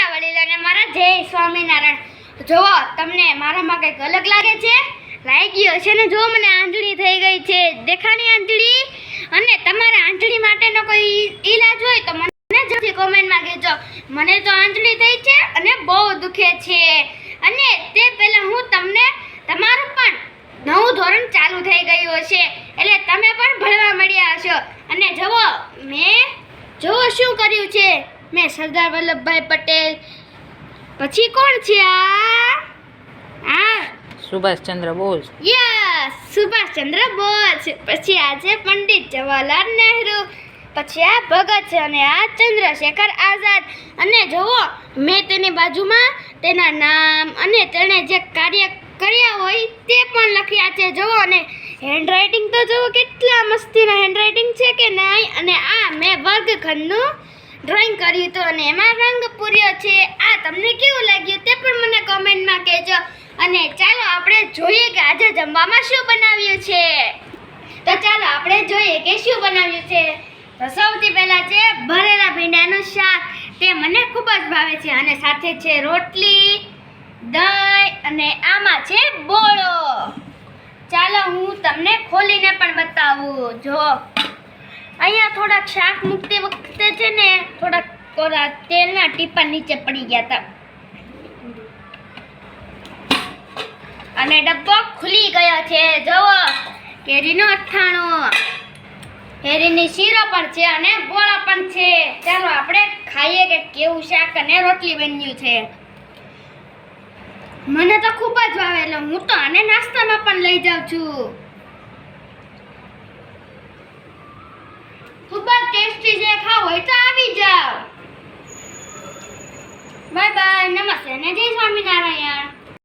મોટા વડીલ અને મારા જય સ્વામિનારાયણ. જુઓ, તમને મારામાં કંઈક અલગ લાગે છે? લાગી છે ને? જો મને આંધળી થઈ ગઈ છે. દેખાણી આંધળી અને તમારા આંધળી માટેનો કોઈ ઈલાજ હોય તો મને જલ્દી કોમેન્ટમાં કહેજો. મને તો આંધળી થઈ છે અને બહુ દુખે છે. અને તે પહેલાં હું તમને તમારું પણ નવું ધોરણ ચાલુ થઈ ગયું હશે. એટલે તમે પણ ભણવા મળ્યા હશો. અને જુઓ, મેં જુઓ શું કર્યું છે. મેં સરદાર વલ્લભભાઈ પટેલ. પછી કોણ છે આ? આ? સુભાષચંદ્ર બોઝ. યસ સુભાષચંદ્ર બોઝ. પછી આ છે પંડિત જવાહરલાલ નહેરુ. પછી આ ભગત છે અને આ ચંદ્રશેખર આઝાદ. અને જુઓ મેં તેની બાજુમાં તેના નામ અને તેણે જે કાર્ય કર્યા હોય તે પણ લખ્યા છે. જુઓ અને હેન્ડરાઇટિંગ તો જુઓ કેટલા મસ્તીના હેન્ડરાઇટિંગ છે કે નહીં? અને આ મેં વર્ગખંડનું ડ્રોઈંગ કર્યું હતું અને એમાં રંગ પૂર્યો છે. આ તમને કેવું લાગ્યું તે પણ મને કોમેન્ટમાં કહેજો. અને ચાલો આપણે જોઈએ કે આજે જમવામાં શું બનાવ્યું છે. તો ચાલો આપણે જોઈએ કે શું બનાવ્યું છે. તો સૌથી પહેલાં છે ભરેલા ભીંડાનું શાક. તે મને ખૂબ જ ભાવે છે અને સાથે છે રોટલી, દહીં અને આમાં છે બોળો. ચાલો હું તમને ખોલીને પણ બતાવું. જો અહીંયા થોડાક શાક મૂકતી વખતે છે ને, થોડાક તેલના ટીપા નીચે પડી ગયા હતા. અને ડબ્બો ખુલી ગયો છે. જુઓ, કેરીનો અથાણો. કેરીની શીરો પણ છે અને ગોળા પણ છે. ચાલો આપણે ખાઈએ કે કેવું શાક અને રોટલી બન્યું છે. મને તો ખૂબ જ ભાવે, એટલે હું તો આને નાસ્તામાં પણ લઈ જાઉં છું. જલ્દી જે ખાવ હોય તો આવી જાવ. બાય બાય નમસ્તે. ને જય સ્વામિનારાયણ.